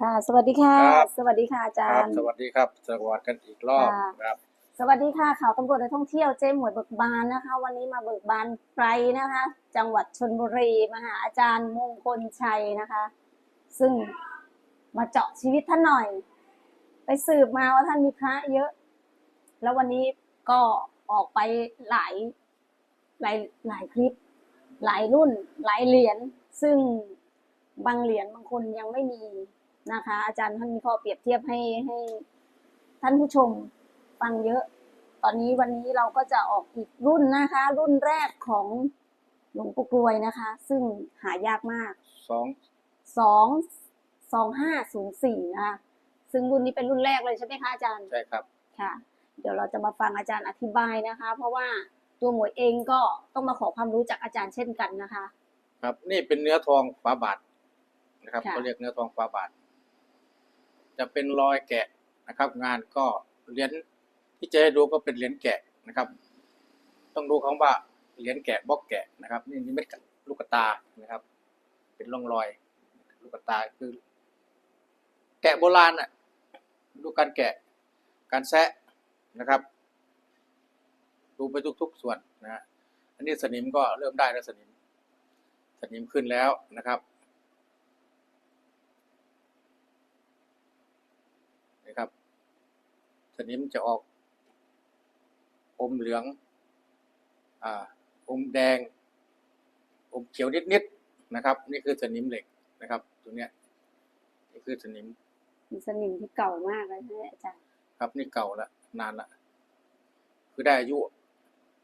ค่ะ สวัสดีค่ะ ครับ สวัสดีค่ะอาจาครับรย์ สวัสดีครับสวัสดีกันอีกรอบค่ะ ครับ สวัสดีค่ะข่าวตำรวจและท่องเที่ยวเจ๊หมวยเบิกบานนะคะ วันนี้มาเบิกบานไกลนะคะ จังหวัดชนบุรีมาหาอาจารย์มงคลชัยนะคะ ซึ่งมาเจาะชีวิตท่านหน่อย ไปสืบมาว่าท่านมีพระเยอะ แล้ววันนี้ก็ออกไปหลายหลายหลายคลิป หลายรุ่น หลายเหรียญซึ่งบางเหรียญบางคนยังไม่มี นะคะ อาจารย์ท่านมีข้อเปรียบเทียบให้ให้ ท่านผู้ชมฟังเยอะ ตอนนี้วันนี้เราก็จะออกอีกรุ่นนะคะ รุ่นแรกของหลวงปู่กรวยนะคะ ซึ่งหายากมากสองสองสองห้าศูนย์สี่นะคะซึ่งรุ่นนี้เป็นรุ่นแรกเลยใช่ไหมคะอาจารย์ใช่ครับค่ะ เดี๋ยวเราจะมาฟังอาจารย์อธิบายนะคะ เพราะว่าตัวหมวยเองก็ต้องมาขอความรู้จากอาจารย์เช่นกันนะคะ ครับ นี่เป็นเนื้อทองฝาบาทนะครับค่ะเขาเรียกเนื้อทองฝาบาท จะเป็นรอยแกะนะครับ งานก็เหรียญที่จะให้ดูก็เป็นเหรียญแกะนะครับ ต้องดูคำว่าเหรียญแกะบล็อกแกะนะครับ นี่นี่เม็ดลูกตานะครับ เป็นร่องรอย ลูกตาคือ แกะโบราณอะดูการแกะการแซะนะครับ ดูไปทุก ๆ ส่วนนะฮะอันนี้สนิมก็เริ่มได้แล้วสนิม สนิมขึ้นแล้วนะครับ สนิมจะออก อมเหลือง อ่า อมแดง อมเขียวนิดๆนะครับ นี่คือสนิมเหล็กนะครับตรงเนี้ย นี่คือสนิมมีสนิมที่เก่ามากเลยใช่ไหมอาจารย์ครับนี่เก่าละนานละคือได้อายุ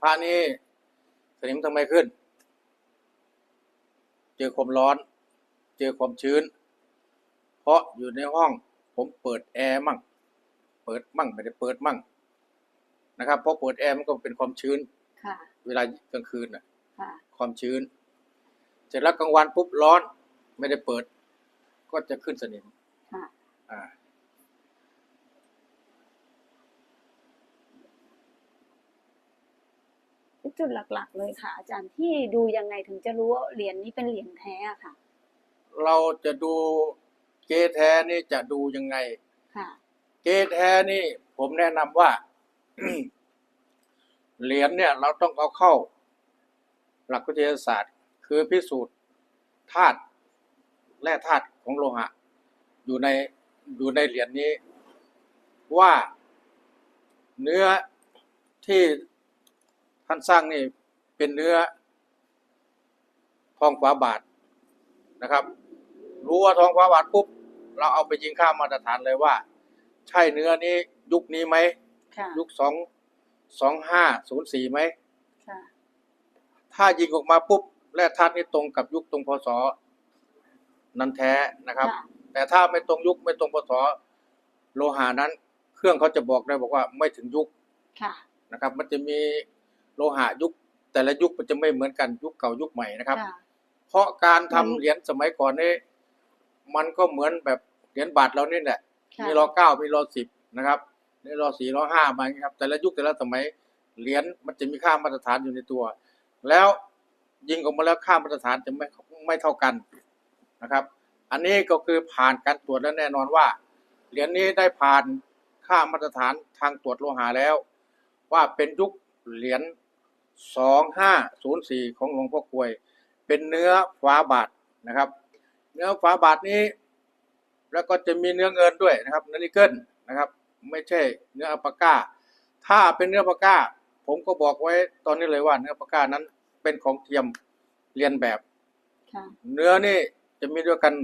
พระนี่สนิมทำไมขึ้น เจอความร้อน เจอความชื้น เพราะอยู่ในห้องผมเปิดแอร์มั่ง เปิดมั่งไม่ได้เปิดมั่งนะครับเพราะเปิดแอร์มันก็เป็นความชื้นค่ะเวลากลางคืนน่ะค่ะความชื้น เสร็จแล้วกลางวันปุ๊บร้อน ไม่ได้เปิด ก็จะขึ้นสนิมค่ะอ่าจุดหลัก ๆ เลยค่ะ อาจารย์ที่ดูยังไงถึงจะรู้ว่าเหรียญนี้เป็นเหรียญแท้อะค่ะ เราจะดูเกแท้นี่จะดูยังไงค่ะ เกแท้นี่ ผมแนะนำว่าเหรียญเนี่ย เราต้องเอาเข้า หลักวิทยาศาสตร์ คือพิสูจน์ธาตุแร่ธาตุของโลหะ อยู่ในอยู่ในเหรียญนี้ ว่าเนื้อที่ท่านสร้างนี่เป็นเนื้อทองฝาบาทนะครับ รู้ว่าทองฝาบาทปุ๊บเราเอาไปยิงข้ามมาตรฐานเลยว่า ใช่เนื้อนี้ยุคนี้ไหม ค่ะยุคสองสองห้าศูนย์สี่ไหม ค่ะ ถ้ายิงออกมาปุ๊บแร่ธาตุนี้ตรงกับยุคตรงพศนั้นแท้นะครับ ค่ะ แต่ถ้าไม่ตรงยุคไม่ตรงพศโลหะนั้น เครื่องเขาจะบอกได้บอกว่าไม่ถึงยุค ค่ะ นะครับมันจะมีโลหะยุค แต่ละยุคมันจะไม่เหมือนกันยุคเก่ายุคใหม่นะครับ ค่ะ เพราะการทำอืมเหรียญสมัยก่อนนี่มันก็เหมือนแบบเหรียญบาทเรานี่แหละค่ะ มีรอเก้ามีรอสิบนะครับมีรอสี่รอห้ามางี้ครับ แต่ละยุคแต่ละสมัยเหรียญมันจะมีค่ามาตรฐานอยู่ในตัว แล้วยิงออกมาแล้วค่ามาตรฐานจะไม่ไม่เท่ากันนะครับ อันนี้ก็คือผ่านการตรวจแล้วแน่นอนว่าเหรียญนี้ได้ผ่านค่ามาตรฐานทางตรวจโลหะแล้ว ว่าเป็นยุคเหรียญสองห้าศูนย์สี่ของหลวงพ่อกลวย เป็นเนื้อฝาบาทนะครับ เนื้อฝาบาทนี้ แล้วก็จะมีเนื้อเงินด้วยนะครับเนื้อนิกเกิลนะครับ ไม่ใช่เนื้ออัลปาก้า ถ้าเป็นเนื้ออัลปาก้า ผมก็บอกไว้ตอนนี้เลยว่าเนื้ออัลปาก้านั้นเป็นของเทียมเรียนแบบค่ะเนื้อนี่จะมีด้วยกัน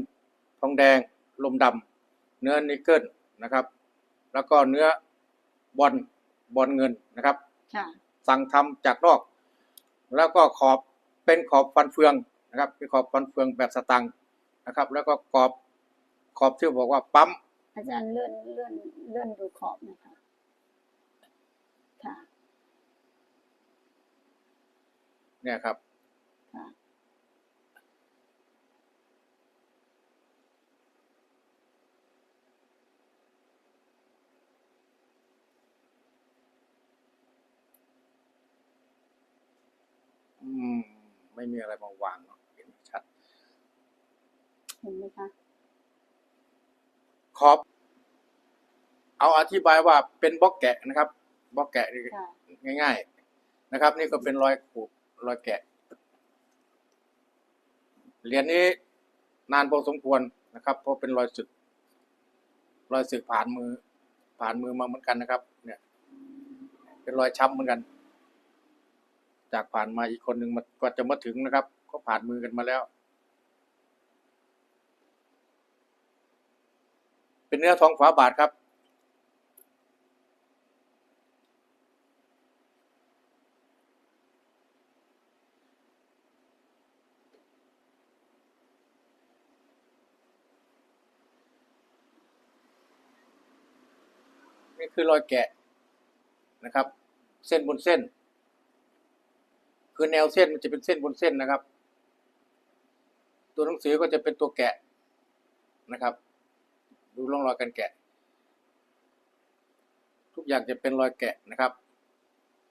ทองแดงลมดำเนื้อนิกเกิลนะครับ แล้วก็เนื้อบอลบอลเงินนะครับค่ะสั่งทำจากนอก แล้วก็ขอบเป็นขอบฟันเฟืองนะครับเป็นขอบฟันเฟืองแบบสตังค์นะครับ แล้วก็ขอบ ขอบที่บอกว่าปั๊ม อาจารย์เลื่อนเลื่อนเลื่อนดูขอบหนะคะ ค่ะ เนี่ยครับ ค่ะ อืม ไม่มีอะไรมาวางเนอะเห็นชัด เห็นไหมคะ ขอบ เอาอธิบายว่าเป็นบล็อกแกะนะครับบล็อกแกะนี่ค่ะง่าย ๆนะครับ นี่ก็เป็นรอยขูดรอยแกะเหรียญนี้นานพอสมควรนะครับ เพราะเป็นรอยสึก รอยสึกผ่านมือ ผ่านมือมาเหมือนกันนะครับ เนี่ย เป็นรอยช้ำเหมือนกัน จากผ่านมาอีกคนหนึ่งมากว่าจะมาถึงนะครับ ก็ผ่านมือกันมาแล้ว เป็นเนื้อทองฝาบาทครับ นี่คือรอยแกะนะครับ เส้นบนเส้น คือแนวเส้นมันจะเป็นเส้นบนเส้นนะครับ ตัวหนังสือก็จะเป็นตัวแกะนะครับ ดูร่องรอยการแกะ ทุกอย่างจะเป็นรอยแกะนะครับ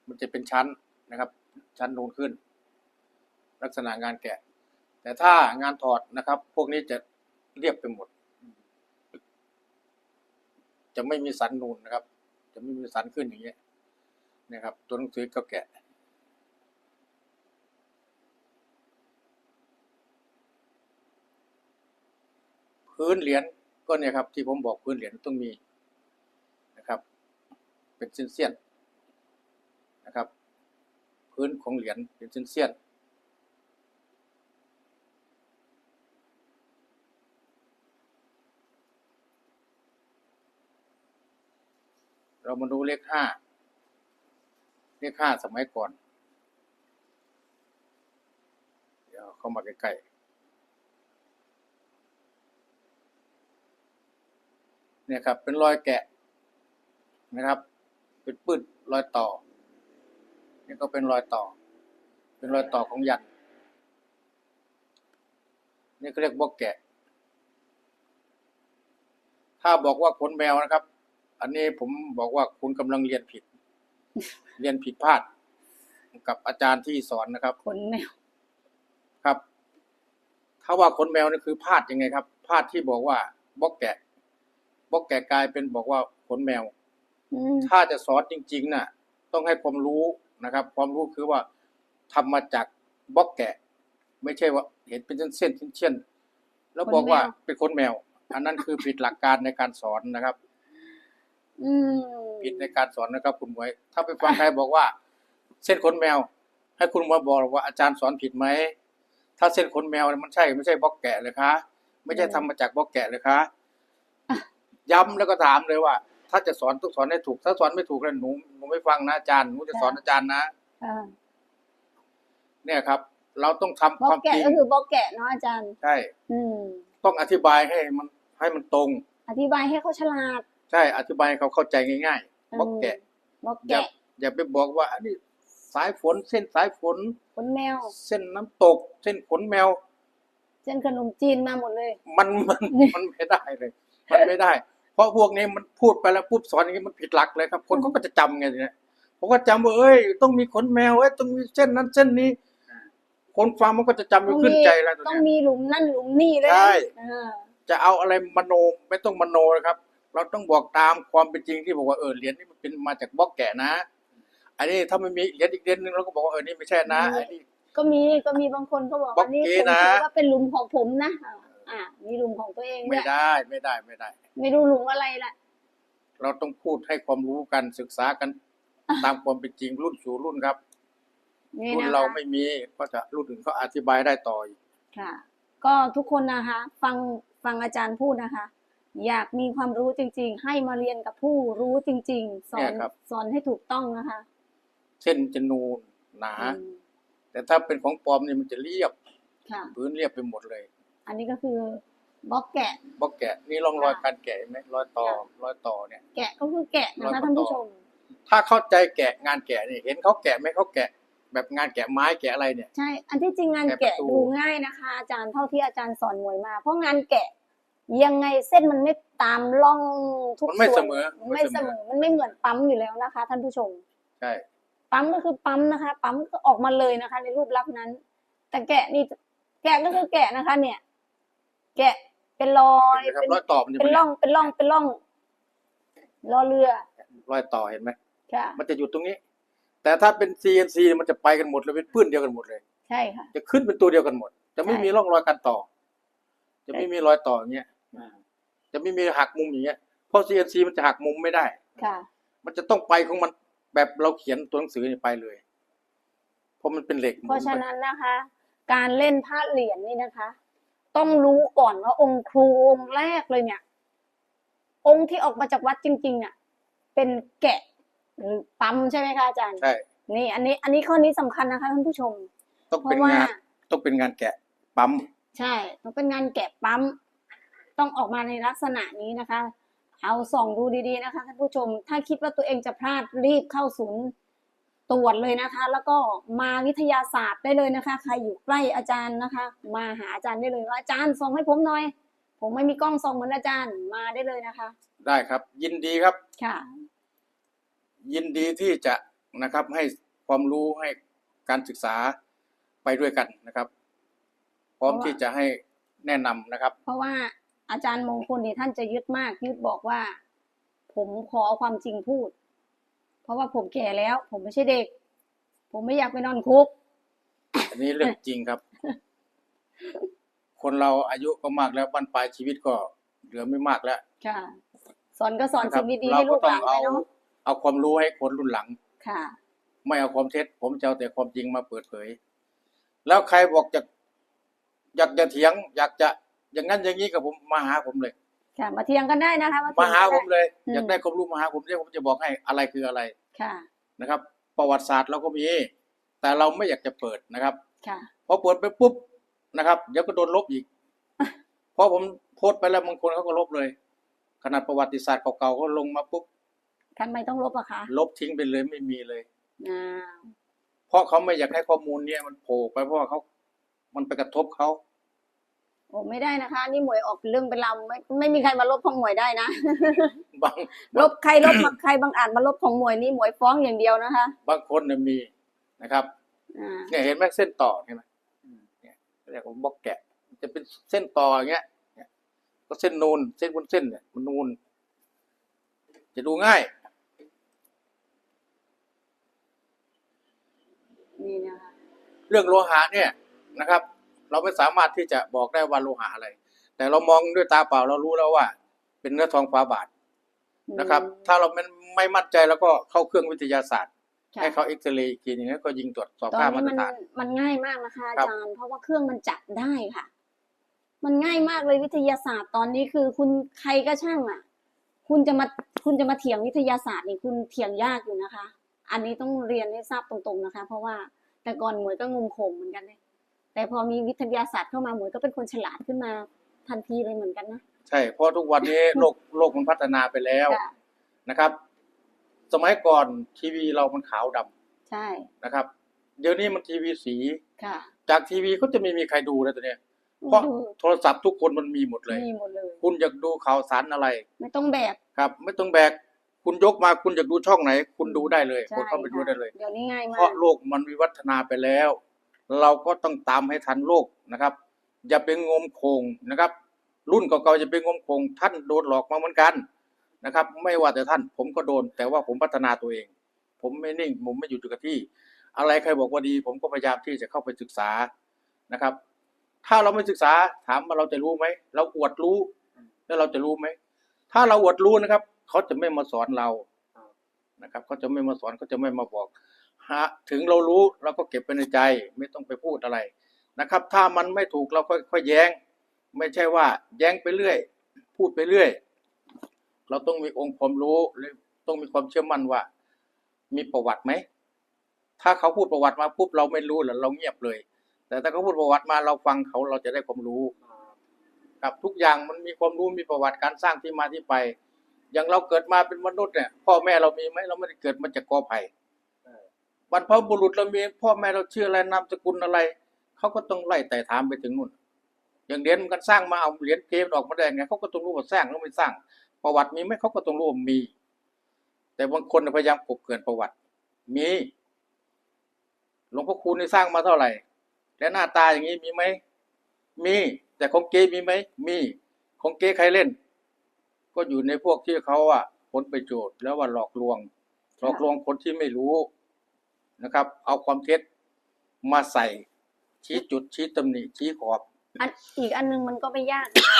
มันจะเป็นชั้นนะครับ ชั้นนูนขึ้น ลักษณะงานแกะ แต่ถ้างานถอดนะครับ พวกนี้จะเรียบไปหมด จะไม่มีสันนูนนะครับ จะไม่มีสันขึ้นอย่างเงี้ยนะครับ ตัวหนังสือก็แกะพื้นเหรียญ ก็เนี่ยครับที่ผมบอกพื้นเหรียญต้องมีนะครับ เป็นเส้นเสี้ยนนะครับ พื้นของเหรียญเป็นเส้นเสี้ยนเรามาดูเลขห้าเลขห้าสมัยก่อน เดี๋ยวเข้ามาใกล้ๆ เนี่ยครับ เป็นรอยแกะนะครับ เป็นปื้นรอยต่อ นี่ก็เป็นรอยต่อ เป็นรอยต่อของยันนี่เขาเรียกบล็อกแกะ ถ้าบอกว่าขนแมวนะครับ อันนี้ผมบอกว่าคุณกำลังเรียนผิด เรียนผิดพลาด กับอาจารย์ที่สอนนะครับขนแมวครับ ถ้าว่าขนแมวนี่คือพลาดยังไงครับพลาดที่บอกว่าบล็อกแกะ บล็อกแกะกลายเป็นบอกว่าขนแมวอืมถ้าจะสอนจริงๆน่ะ ต้องให้ความรู้นะครับ ความรู้คือว่าทำมาจากบล็อกแกะ ไม่ใช่ว่าเห็นเป็นเส้นๆเช่นๆแล้วบอกว่าเป็นขนแมว อันนั้นคือผิดหลักการในการสอนนะครับอืมผิดในการสอนนะครับ คุณหมวย ถ้าไปฟังใครบอกว่า เส้นขนแมว ให้คุณหมวยบอกว่าอาจารย์สอนผิดไหมถ้าเส้นขนแมวเนี่ยมันใช่ไม่ใช่บล็อกแกะเลยคะ ไม่ใช่ทำมาจากบล็อกแกะเลยคะ ย้ำแล้วก็ถามเลยว่า ถ้าจะสอนต้องสอนให้ถูก ถ้าสอนไม่ถูกแล้วหนูหนูไม่ฟังนะอาจารย์หนูจะสอนอาจารย์นะอ่าเนี่ยครับ เราต้องทำบคล็อวากมแกะจริงก็คือบล็อกแกะเนาะอาจารย์ ใช่อืม ต้องอธิบายให้มันให้มันตรง อธิบายให้เขาฉลาดใช่อธิบายให้เขาเข้าใจง่ายๆบล็อกแกะ บล็อกอย่าแกะอย่าไปบอกว่าอันนี้สายฝนเส้นสายฝน ขนแมว เส้นน้ำตก เส้นขนแมว เส้นขนมจีนมาหมดเลย มันมันมันไม่ได้เลย มันไม่ได้เพ ราะพวกนี้มันพูดไปแล้วปุ๊บสอนอย่างนี้มันผิดหลักเลยครับ คนเขาก็จะจำไงทีเนี้ยผมก็จำว่าเอ้ย ต้องมีขนแมวเอ้ยต้องมีเส้นนั้นเส้นนี้ คนฟังมันก็จะจำอยู่ขึ้นใจแล้วตัวต้องเนี้ยมีหลุมนั่นหลุมนี่เลยใช่ เออจะเอาอะไรมโนไม่ต้องมโนนะครับ เราต้องบอกตามความเป็นจริงที่บอกว่าเออเหรียญนี้มันเป็นมาจากบล็อกแกะนะ อันนี้ถ้ามันมีเหรียญอีกเหรียญหนึงเราก็บอกว่าเออนี่ไม่ใช่นะอันนี้ ก็มีก็มีบางคนเขาบอกบล็อว่ากนี่เกผมนะถือว่าเป็นหลุมของผมนะอ่า อ่ามีหลุมของตัวเองด้ไม่วยได้ไม่ได้ไม่ได้ ไม่รู้หลุมอะไรล่ะเราต้องพูดให้ความรู้กันศึกษากัน ตามความเป็นจริงรุ่นสู่รุ่นครับ นี่รุ่นนะคะเราไม่มีก็จะรุ่นอื่นเขาอธิบายได้ต่ออีกค่ะ ก็ทุกคนนะคะ ฟังฟังอาจารย์พูดนะคะ อยากมีความรู้จริง ๆ ให้มาเรียนกับผู้รู้จริง ๆ สอนสอนให้ถูกต้องนะคะเส้นจะนูนหนา อืมแต่ถ้าเป็นของปลอมนี่มันจะเรียบค่ะ พื้นเรียบไปหมดเลย อันนี้ก็คือบล็อกแกะ บล็อกแกะนี่ร่องรอยการแกะเห็นไหมรอยต่อค่ะ รอยต่อเนี่ย แกะก็คือแกะนะร้อยกว่าคะท่านผู้ชม ถ้าเข้าใจแกะงานแกะนี่เห็นเขาแกะไหมเขาแกะ แบบงานแกะไม้แกะอะไรเนี่ย ใช่ อันที่จริงงานแกะแกะประตู ดูง่ายนะคะ อาจารย์เท่าที่อาจารย์สอนมวยมา เพราะงานแกะ ยังไงเส้นมันไม่ตามร่องทุกมันไม่ส่วนเสมอมันไม่เสมอมันไม่เหมือนปั๊มอยู่แล้วนะคะ ท่านผู้ชม ใช่ ปั๊มก็คือปั๊มนะคะ ปั๊มก็ออกมาเลยนะคะ ในรูปลักษณ์นั้น แต่แกะนี่แกะก็คือแกะนะคะ เนี่ย แกะเป็นรอยเห็นไหมครับเป็นรอยต่อมันจะเป็เป็นนร่องเป็นร่องเป็นร่องรอเรือรอยต่อเห็นไหมค่ะมันจะอยู่ตรงนี้ แต่ถ้าเป็น CNC มันจะไปกันหมดเลยเป็นพื้นเดียวกันหมดเลย ใช่ค่ะ จะขึ้นเป็นตัวเดียวกันหมด จะไม่ใช่ มีร่องรอยการต่อ จะไม่มีรอยต่ออย่างเงี้ยจะไม่มีหักมุมอย่างเงี้ยเพราะ CNC มันจะหักมุมไม่ได้ ค่ะ มันจะต้องไปของมันแบบเราเขียนตัวหนังสือนี่ไปเลย เพราะมันเป็นเหล็กเพราะฉะนั้นนะคะ การเล่นผ้าเหรียญนี่นะคะ ต้องรู้ก่อนว่าองค์ครูองค์แรกเลยเนี่ย องค์ที่ออกมาจากวัดจริงๆเนี่ยเป็นแกะหรือปั๊มใช่ไหมคะอาจารย์ ใช่ นี่ อันนี้ อันนี้ข้อนี้สำคัญนะคะท่านผู้ชม ต้องเพเป็นราะว่างานต้องเป็นงานแกะปั๊ม ใช่ ต้องเป็นงานแกะปั๊ม ต้องออกมาในลักษณะนี้นะคะ เอาส่องดูดีๆนะคะท่านผู้ชม ถ้าคิดว่าตัวเองจะพลาดรีบเข้าศูนย์ ตรวจเลยนะคะ แล้วก็มาวิทยาศาสตร์ได้เลยนะคะ ใครอยู่ใกล้อาจารย์นะคะ มาหาอาจารย์ได้เลยว่าอาจารย์ส่องให้ผมหน่อย ผมไม่มีกล้องส่องเหมือนอาจารย์มาได้เลยนะคะ ได้ครับ ยินดีครับค่ะ ยินดีที่จะนะครับให้ความรู้ให้การศึกษาไปด้วยกันนะครับ พร้อมเพราะว่าที่จะให้แนะนำนะครับ เพราะว่าอาจารย์มงคลนี่ท่านจะยึดมากยึดบอกว่า ผมขอเอาความจริงพูดเพ ราะว่าผมแก่แล้ว ผมไม่ใช่เด็ก ผมไม่อยากไปนอนคุก อันนี้เรื่องจริงครับ คนเราอายุก็มากแล้วบั้นปลายชีวิตก็เหลือไม่มากแล้วค่ะ สอนก็สอนนะครัสิ่บงดีๆเราให้ลูก็กต้หอลางนเอาไปเนาะเอาความรู้ให้คนรุ่นหลัง ค่ะ ไม่เอาความเท็จ ผมจะเอาแต่ความจริงมาเปิดเผย แล้วใครบอกจะอยากจะเถียง อยากจะอย่างนั้นอย่างนี้กับผมมาหาผมเลย ค่ะ มาเทียงกันได้นะคะมาหาเถีผยงมกันได้เลยอืมอยากได้ความรู้มาหาผมเดี๋ยวผมจะบอกให้อะไรคืออะไรค่ะนะครับ ประวัติศาสตร์เราก็มี แต่เราไม่อยากจะเปิดนะครับค่ะพอเปิดไปปุ๊บนะครับ เดี๋ยวก็โดนลบอีก เพราะผมโพสต์ไปแล้วบางคนเขาก็ลบเลย ขนาดประวัติศาสตร์เก่าๆก็ลงมาปุ๊บทำไมต้องลบอะคะ ลบทิ้งไปเลยไม่มีเลยอ่าเพราะเขาไม่อยากให้ข้อมูลเนี่ยมันโผล่ไปเพราะว่าเขา มันไปกระทบเขา โอ้ไม่ได้นะคะ นี่หมวยออกเป็นเรื่องเป็นราวไม่ไม่มีใครมาลบของหมวยได้นะ บางลบใครลบมาใครบางอาจมาลบของหมวยนี่หมวยฟ้องอย่างเดียวนะคะ บางคนเนี่ยมีนะครับอ่าเนี่ยเห็นไหมเส้นต่อเห็นไหมเนี่ยเรียกว่าบล็อกแกะมันจะเป็นเส้นต่ออย่างเงี้ยเนี่ยก็เส้นนูนเส้นบนเส้นเนี่ยมันนูน จะดูง่าย นี่นะคะ เรื่องโลหะเนี่ยนะครับ เราไม่สามารถที่จะบอกได้ว่าโลหะอะไร แต่เรามองด้วยตาเปล่าเรารู้แล้วว่า เป็นเนื้อทองฟ้าบาทนะครับ ถ้าเราไม่ไม่มั่นใจแล้วก็เข้าเครื่องวิทยาศาสตร์ค่ะให้เขาเอ็กซเรย์อีกทีหนึงแล้วก็ยิงตรวจสอบตอนค่านี้มาตมัรนฐานมันง่ายมากนะคะอาครับจารย์เพราะว่าเครื่องมันจับได้ค่ะ มันง่ายมากเลยวิทยาศาสตร์ตอนนี้คือ คุณใครก็ช่างอะ คุณจะมาคุณจะมาเถียงวิทยาศาสตร์นี่คุณเถียงยากอยู่นะคะ อันนี้ต้องเรียนให้ทราบตรงๆนะคะ เพราะว่าแต่ก่อนหมวยก็งงขงเหมือนกันเลย แต่พอมีวิทยาศาสตร์เข้ามาหมวยก็เป็นคนฉลาดขึ้นมาทันทีเลยเหมือนกันนะ ใช่เพราะทุกวันนี้โลกโลกมันพัฒนาไปแล้วค่ะนะครับ สมัยก่อนทีวีเรามันขาวดำใช่นะครับ เดี๋ยวนี้มันทีวีสี ค่ะจากทีวีก็จะไม่มีใครดูแล้วตัวเนี้ยเพราะดูโทรศัพท์ทุกคนมันมีหมดเลย มีหมดเลย คุณอยากดูข่าวสารอะไรไม่ต้องแบก ครับ ไม่ต้องแบกคุณยกมาคุณอยากดูช่องไหน คุณดูได้เลยใช่คุณเข้าไปดูค่ะ ได้เลย เดี๋ยวนี้ง่ายมาเพราะกโลกมันวิวัฒนาไปแล้ว เราก็ต้องตามให้ทันโลกนะครับ อย่าไปงมโคงนะครับ รุ่นเก่าๆอย่าไปงมโคงท่านโดนหลอกมาเหมือนกันนะครับ ไม่ว่าแต่ท่านผมก็โดน แต่ว่าผมพัฒนาตัวเอง ผมไม่นิ่งผมไม่อยู่กับที่ อะไรใครบอกว่าดี ผมก็พยายามที่จะเข้าไปศึกษานะครับ ถ้าเราไม่ศึกษาถามว่าเราจะรู้ไหมเราอวดรู้ แล้วเราจะรู้ไหมถ้าเราอวดรู้นะครับ เขาจะไม่มาสอนเรานะครับเขาจะไม่มาสอนเขาจะไม่มาบอก หาถึงเรารู้เราก็เก็บไปในใจไม่ต้องไปพูดอะไรนะครับ ถ้ามันไม่ถูกเราก็ค่อยแย้ง ไม่ใช่ว่า แย้งไปเรื่อย พูดไปเรื่อย เราต้องมีองค์ความรู้หรือต้องมีความเชื่อมั่นว่า มีประวัติไหมถ้าเขาพูดประวัติมาปุ๊บเราไม่รู้แล้วเราเงียบเลย แต่ถ้าเขาพูดประวัติมาเราฟังเขาเราจะได้ความรู้ครับทุกอย่างมันมีความรู้มีประวัติการสร้างที่มาที่ไป อย่างเราเกิดมาเป็นมนุษย์เนี่ยพ่อแม่เรามีไหมเราไม่ได้เกิดมาจากกอไผ่ บรรพบุรุษเรามีพ่อแม่เราชื่ออะไรนามสกุลอะไรเขาก็ต้องไล่แต่ถามไปถึงนู่น อย่างเหรียญมันกันสร้างมาเอาเหรียญเกมออกมาได้ไงเขาก็ต้องรู้ว่าสร้างหรือไม่สร้าง ประวัติมีไหมเขาก็ต้องรู้ว่ามี แต่บางคนพยายามกบเกินประวัติ มีหลวงพ่อคูณนี่สร้างมาเท่าไหร่ และหน้าตาอย่างนี้มีไหมมี แต่ของเกมีไหมมี ของเก๊ใครเล่น ก็อยู่ในพวกที่เขาอะผลประโยชน์แล้วว่าหลอกลวง หลอกลวงคนที่ไม่รู้ นะครับ เอาความเท็จมาใส่ ชี้จุดชี้ตำหนิชี้ขอบอันอีกอันหนึงมันก็ไม่ยากนะคะ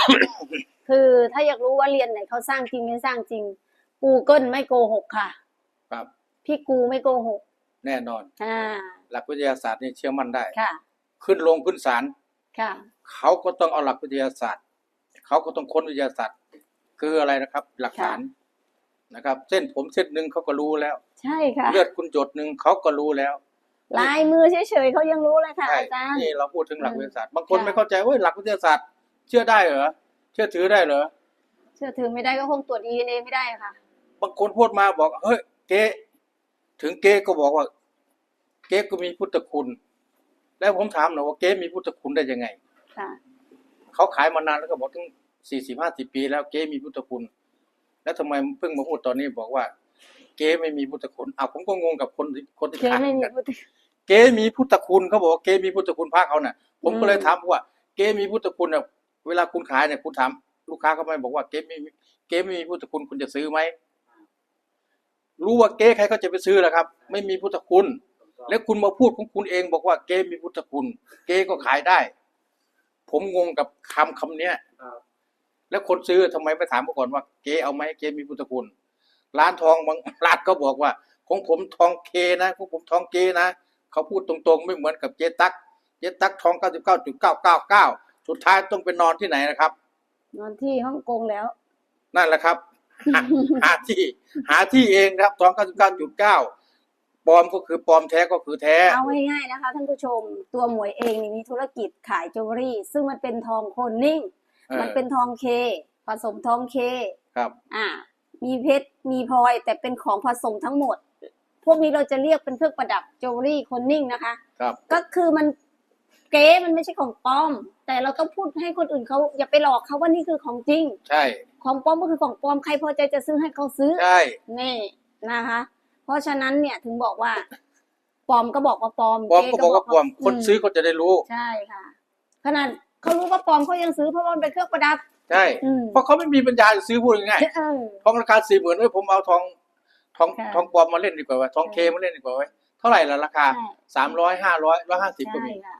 คือถ้าอยากรู้ว่าเรียนไหนเขาสร้างจริงไม่สร้างจริง Google ไม่โกหกค่ะ ครับ พี่กูไม่โกหก แน่นอนอ่าหลักวิทยาศาสตร์นี่เชื่อมั่นได้ค่ะ ขึ้นลงขึ้นศาลค่ะเขาก็ต้องเอาหลักวิทยาศาสตร์ เขาก็ต้องค้นวิทยาศาสตร์ คืออะไรนะครับ หลักฐาน นะครับ เส้นผมเส้นหนึ่งเขาก็รู้แล้ว ใช่ค่ะ เลือดคุณหยดหนึ่งเขาก็รู้แล้ว ลายมือเฉยๆเขายังรู้เลยค่ะใช่อาจารย์นี่เราพูดถึงหลักวิทยาศาสตร์บางคนค่ะไม่เข้าใจว่าหลักวิทยาศาสตร์ เชื่อได้เหรอเชื่อถือได้เหรอเชื่อถือไม่ได้ก็คงตรวจดีเอ็นเอไม่ได้ค่ะ บางคนพูดมาบอกเฮ้ยเก๊ถึงเก๊ก็บอกว่า เก๊ก็มีพุทธคุณ แล้วผมถามหน่อยว่าเก๊มีพุทธคุณได้ยังไงค่ะเขาขายมานานแล้วก็บอกถึงสี่สิบห้าสิบปีแล้วเก๊มีพุทธคุณ แล้วทำไมเพิ่งมาพูดตอนนี้บอกว่า เก๊ไม่มีพุทธคุณอ้าวผมก็งงกับคนที่คนที่เจ๊ขายไม่มีกันพุทธเก๊มีพุทธคุณเขาบอกว่าเก๊มีพุทธคุณพระเขาน่ะผมก็เลยอืมถามว่า เก๊มีพุทธคุณน่ะเวลาคุณขายเนี่ยคุณถามลูกค้าเขาไม่บอกว่าเก๊ไม่มีเก๊ไม่มีพุทธคุณคุณจะซื้อไหมรู้ว่าเก๊ใครก็จะไปซื้อแหละครับ ไม่มีพุทธคุณ แล้วคุณมาพูดของคุณเองบอกว่าเก๊มีพุทธคุณ เก๊ก็ขายได้ ผมงงกับคำคำเนี้ยครับ แล้วคนซื้อทำไมไม่ถามมาก่อนว่าเก๊เอาไหมเก๊มีพุทธคุณ ร้านทองบางร้านก็บอกว่า ของผมทองเคนะของผมทองเกนะเขาพูดตรงๆ ไม่เหมือนกับเจ๊ตักเจ๊ตักทอง 99.999 สุดท้ายต้องไปนอนที่ไหนนะครับ นอนที่ฮ่องกงแล้ว นั่นแหละครับ หาหาที่ หาที่เองครับทอง 99.9 ปลอมก็คือปลอมแท้ก็คือแท้ เอาง่ายๆนะคะท่านผู้ชม ตัวหมวยเองนี่มีธุรกิจขายจิวเวลรี่ ซึ่งมันเป็นทองโคนนิ่งเออ มันเป็นทองเค ผสมทองเคครับ อ่า มีเพชรมีพลอยแต่เป็นของผสมทั้งหมด พวกนี้เราจะเรียกเป็นเครื่องประดับจิวเวลรี่โคนนิ่งนะคะ ครับ ก็คือมันเก๊มันไม่ใช่ของปลอม แต่เราต้องพูดให้คนอื่นเขาอย่าไปหลอกเขาว่านี่คือของจริง ใช่ ของปลอมก็คือของปลอมใครพอใจจะซื้อให้เขาซื้อใช่นี่นะคะ เพราะฉะนั้นเนี่ยถึงบอกว่าปลอมก็บอกว่าปลอมปลอมก็บอกว่าปลอมคนซื้อมก็จะได้รู้ ใช่ค่ะ ขนาด เขารู้ว่าปลอมเขายังซื้อเพราะว่ามันเป็นเครื่องประดับ ใช่ อืม เพราะเขาไม่มีปัญญาจะซื้อพูดง่ายๆเออทองราคาสี่หมื่นเอ้ยผมเอาทองทองค่ะ ทองปลอมมาเล่นดีกว่าเว้ยทองเคมาเล่นดีกว่าเว้ยเท่าไหร่ละราคาใช่สามร้อยห้าร้อยร้อยห้าสิบก็ใช่มีค่ะ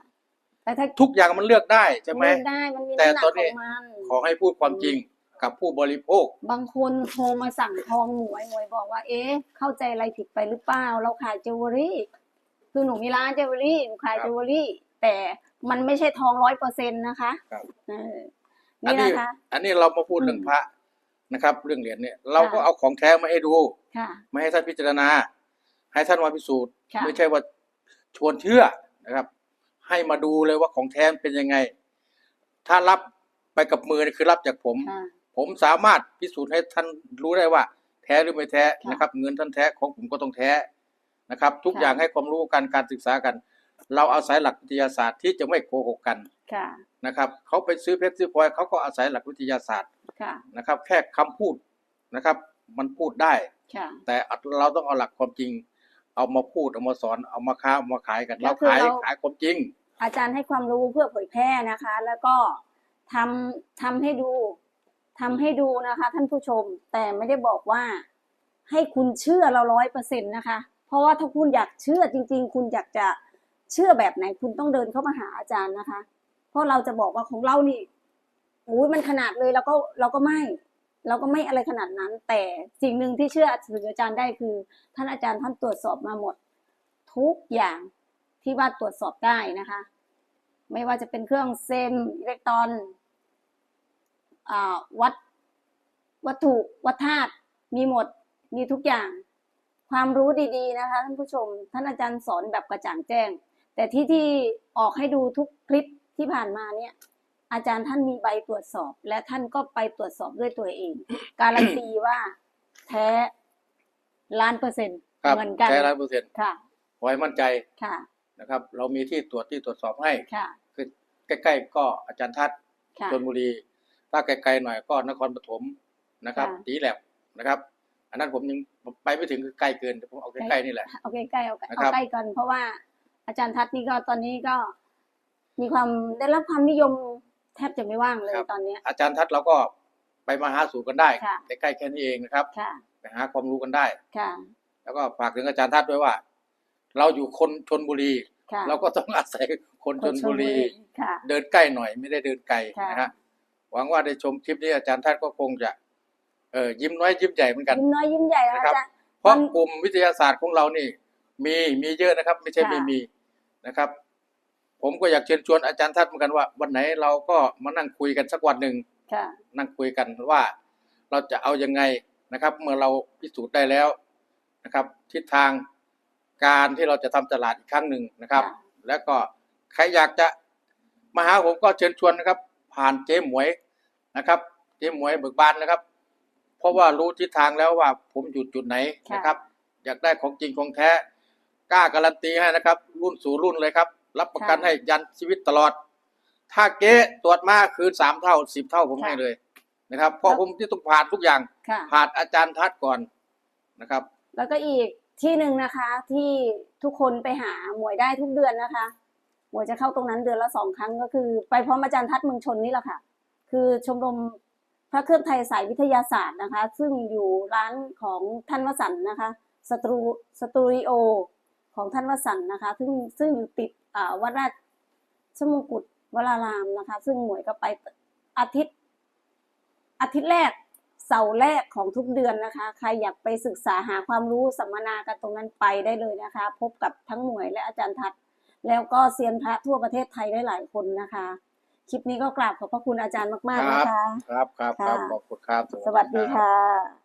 แต่ถ้าทุกอย่างมันเลือกได้ใช่ไหม เลือกได้มันมีแต่น้ำหนักตอนขนี้องมันขอให้พูดความจริงกับผู้บริโภค บางคนโทรมาสั่งทองหมวยหมวยบอกว่า เอ๊ะ เข้าใจอะไรผิดไปหรือเปล่า เราขายจิวเวลรี่ คือหนูมีร้านจิวเวลรี่หนูขายครับ จิวเวลรี่ แต่มันไม่ใช่ทองร้อยเปอร์เซ็นต์นะคะครับเอออันนี่นี้นะคะ อันนี้เรามาพูดอืมเรื่องพระนะครับ เรื่องเหรียญเนี่ยเราก็ค่ะ เอาของแท้มาให้ดู ค่ะมาให้ท่านพิจารณา ให้ท่านมาพิสูจน์ ค่ะ ไม่ใช่ว่าชวนเชื่อนะครับ ให้มาดูเลยว่าของแท้เป็นยังไง ถ้ารับไปกับมือนี่คือรับจากผม ค่ะ ผมสามารถพิสูจน์ให้ท่านรู้ได้ว่า แท้หรือไม่แท้ค่ะนะครับ เงินท่านแท้ของผมก็ต้องแท้นะครับ ทุกค่ะ อย่างให้ความรู้กันการศึกษากัน เราอาศัยหลักวิทยาศาสตร์ที่จะไม่โกหกกันค่ะนะครับเขาไปซื้อเพชรซื้อพลอยเขาก็อาศัยหลักวิทยาศาสตร์ค่ะนะครับ แค่คำพูดนะครับ มันพูดได้ค่ะแต่เราต้องเอาหลักความจริง เอามาพูดเอามาสอนเอามาค้าเอามาขายกันก็เราคือขายเราขายความจริง อาจารย์ให้ความรู้เพื่อเผยแพร่นะคะ แล้วก็ทำทำให้ดูทำให้ดูนะคะ ท่านผู้ชม แต่ไม่ได้บอกว่า ให้คุณเชื่อเราร้อยเปอร์เซ็นต์นะคะ เพราะว่าถ้าคุณอยากเชื่อจริง ๆ คุณอยากจะ เชื่อแบบไหนคุณต้องเดินเข้ามาหาอาจารย์นะคะ เพราะเราจะบอกว่าของเรานี่โอ้ยมันขนาดเลยเราก็เราก็ไม่ เราก็ไม่อะไรขนาดนั้น แต่สิ่งหนึ่งที่เชื่อถืออาจารย์ได้คือ ท่านอาจารย์ท่านตรวจสอบมาหมด ทุกอย่างที่ว่าตรวจสอบได้นะคะ ไม่ว่าจะเป็นเครื่องเซมอิเล็กตรอนวัดวัตถุวัดธาตุมีหมดมีทุกอย่าง ความรู้ดีๆนะคะท่านผู้ชม ท่านอาจารย์สอนแบบกระจ่างแจ้ง แต่ที่ที่ออกให้ดูทุกคลิปที่ผ่านมาเนี่ย อาจารย์ท่านมีใบตรวจสอบ และท่านก็ไปตรวจสอบด้วยตัวเอง การันตีว่าแท้ล้านเปอร์เซ็นต์ครับเหมือนกันแท้ร้อยเปอร์เซ็นต์ค่ะขอให้มั่นใจค่ะนะครับ เรามีที่ตรวจที่ตรวจสอบให้ค่ะคือใกล้ๆก็อาจารย์ทัศน์ค่ะชลบุรี ถ้าไกลๆหน่อยก็นครปฐมนะครับค่ะตีแลบนะครับอันนั้นผมยังไปไม่ถึงคือใกล้เกินผมเอาใกล้ๆนี่แหละเอาใกล้ๆเอาใกล้นะครับเอาใกล้กันเพราะว่า อาจารย์ทัศน์นี่ก็ตอนนี้ก็มีความได้รับความนิยมแทบจะไม่ว่างเลยครับ ตอนเนี้ย อาจารย์ทัศน์เราก็ไปมาหาสู่กันได้ค่ะ ใกล้ๆแค่นี้เองนะครับค่ะไปหาความรู้กันได้ ค่ะ แล้วก็ฝากถึงอาจารย์ทัศน์ด้วยว่า เราอยู่คนชนบุรี ค่ะเราก็ต้องอาศัยคนชนบุรี ค่ะ เดินใกล้หน่อยไม่ได้เดินไกลค่ะ นะฮะหวังว่าได้ชมคลิปนี้อาจารย์ทัศน์ก็คงจะเออยิ้มน้อยยิ้มใหญ่เหมือนกัน ยิ้มน้อยยิ้มใหญ่นะนะครับ อาจารย์ เพราะมันกลุ่มวิทยาศาสตร์ของเรานี่ มีมีเยอะนะครับ ไม่ใช่ค่ะ ไม่มี นะครับ ผมก็อยากเชิญชวนอาจารย์ทัศน์เหมือนกันว่า วันไหนเราก็มานั่งคุยกันสักวันหนึ่งค่ะนั่งคุยกันว่าเราจะเอายังไงนะครับ เมื่อเราพิสูจน์ได้แล้วนะครับ ทิศทางการที่เราจะทำตลาดอีกครั้งหนึ่งนะครับค่ะแล้วก็ใครอยากจะมาหาผมก็เชิญชวนนะครับ ผ่านเจ๊หมวยนะครับ เจ๊หมวยเบิกบานนะครับ เพราะว่ารู้ทิศทางแล้วว่าผมอยู่จุดไหนค่ะนะครับ อยากได้ของจริงของแท้ กล้าการันตีให้นะครับ รุ่นสู่รุ่นเลยครับ รับประกันให้ยันชีวิตตลอด ถ้าเก๊ตรวจมาคืนสามเท่าสิบเท่าผมให้เลยนะครับเพราะผมที่ต้องผ่านทุกอย่างค่ะผ่านอาจารย์ทัศน์ก่อนนะครับ แล้วก็อีกที่หนึ่งนะคะที่ทุกคนไปหาหมวยได้ทุกเดือนนะคะ หมวยจะเข้าตรงนั้นเดือนละสองครั้งก็คือ ไปพร้อมอาจารย์ทัศน์เมืองชนนี่แหละค่ะ คือชมรมพระเครื่องไทยสายวิทยาศาสตร์นะคะ ซึ่งอยู่ร้านของท่านวสันต์นะคะสตูสตูดิโอ ของท่านวสันต์นะคะ ซึ่งซึ่งอยู่ติดอ่าวัดราชมงกุฎวรารามนะคะ ซึ่งหมวยก็ไปอาทิตย์ อาทิตย์แรกเสาร์แรกของทุกเดือนนะคะ ใครอยากไปศึกษาหาความรู้สัมมนากันตรงนั้นไปได้เลยนะคะ พบกับทั้งหน่วยและอาจารย์ทัศน์แล้วก็เซียนพระทั่วประเทศไทยได้หลายคนนะคะ คลิปนี้ก็กราบขอบพระคุณอาจารย์มากๆนะคะ ครับครับครับค่ะขอบคุณครับ สวัสดีรับค่ะ